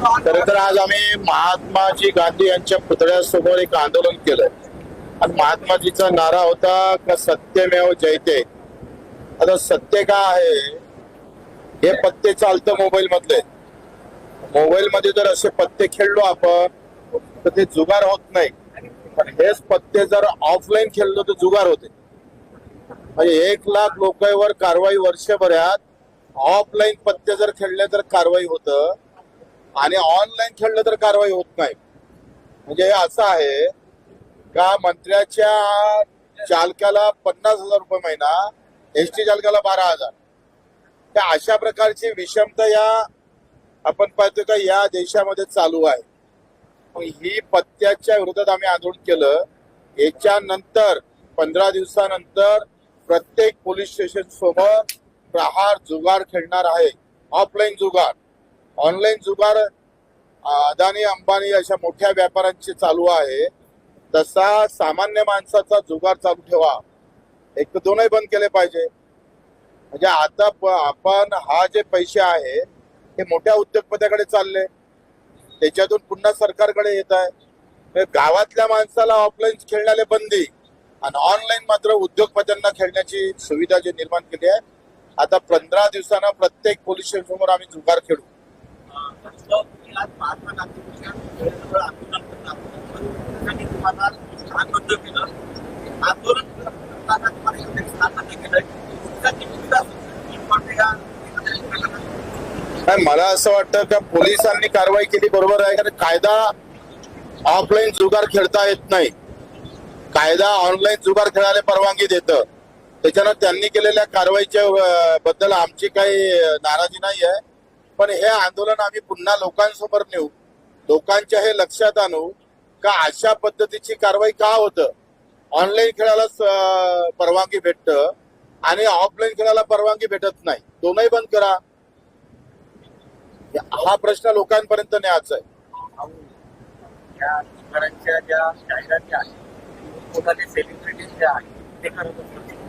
खर तर आज आम्ही महात्माजी गांधी यांच्या पुतळ्यासमोर एक आंदोलन केलं आणि महात्माजीचा नारा होता का सत्यमेव जयते? आता सत्य का आहे? हे पत्ते चालतं मोबाईल मधले मोबाईल मध्ये जर असे पत्ते खेळलो आपण तर ते जुगार होत नाही. पण हेच पत्ते जर ऑफलाईन खेळलो तर जुगार होते. म्हणजे एक लाख लोकांवर कारवाई वर्षभरात ऑफलाईन पत्ते जर खेळले तर कारवाई होतं. आणि ऑनलाईन खेळलं तर कारवाई होत नाही. म्हणजे हे असं आहे का मंत्र्याच्या चालकाला पन्नास हजार रुपये महिना एस टी चालकाला बारा हजार. त्या अशा प्रकारची विषमता या आपण पाहतो का या देशामध्ये चालू आहे. ही पत्त्याच्या विरोधात आम्ही आंदोलन केलं. याच्यानंतर पंधरा दिवसानंतर प्रत्येक पोलीस स्टेशन समोर प्रहार जुगार खेळणार आहे. ऑफलाईन जुगार. ऑनलाईन जुगार अदानी अंबानी अशा मोठ्या व्यापाऱ्यांची चालू आहे. तसा सामान्य माणसाचा जुगार चालू ठेवा. एक तर दोनही बंद केले पाहिजे. म्हणजे आता प- आपण हा जे पैसे आहे हे मोठ्या उद्योगपत्याकडे चालले. त्याच्यातून पुन्हा सरकारकडे येत आहे. म्हणजे गावातल्या माणसाला ऑफलाईन खेळण्याला बंदी आणि ऑनलाईन मात्र उद्योगपत्यांना खेळण्याची सुविधा जी निर्माण केली आहे. आता पंधरा दिवसानं प्रत्येक पोलीस स्टेशन समोर आम्ही जुगार खेळू. मला असं वाटतं का पोलिसांनी कारवाई केली बरोबर आहे कारण कायदा ऑफलाईन जुगार खेळता येत नाही. कायदा ऑनलाईन जुगार खेळायला परवानगी देतं. त्याच्यानं त्यांनी केलेल्या कारवाईच्या बद्दल आमची काही नाराजी नाही आहे पण हे आंदोलन आम्ही पुन्हा लोकांसमोर नेऊ लोकांच्या हे लक्षात आणू का अशा पद्धतीची कारवाई का होतं? ऑनलाईन खेळाला परवानगी भेटतं आणि ऑफलाईन खेळाला परवानगी भेटत नाही. दोनही बंद करा. हा प्रश्न लोकांपर्यंत न्यायचा आहे. ज्या सेलिब्रिटीज ज्या आहेत ते करत असतात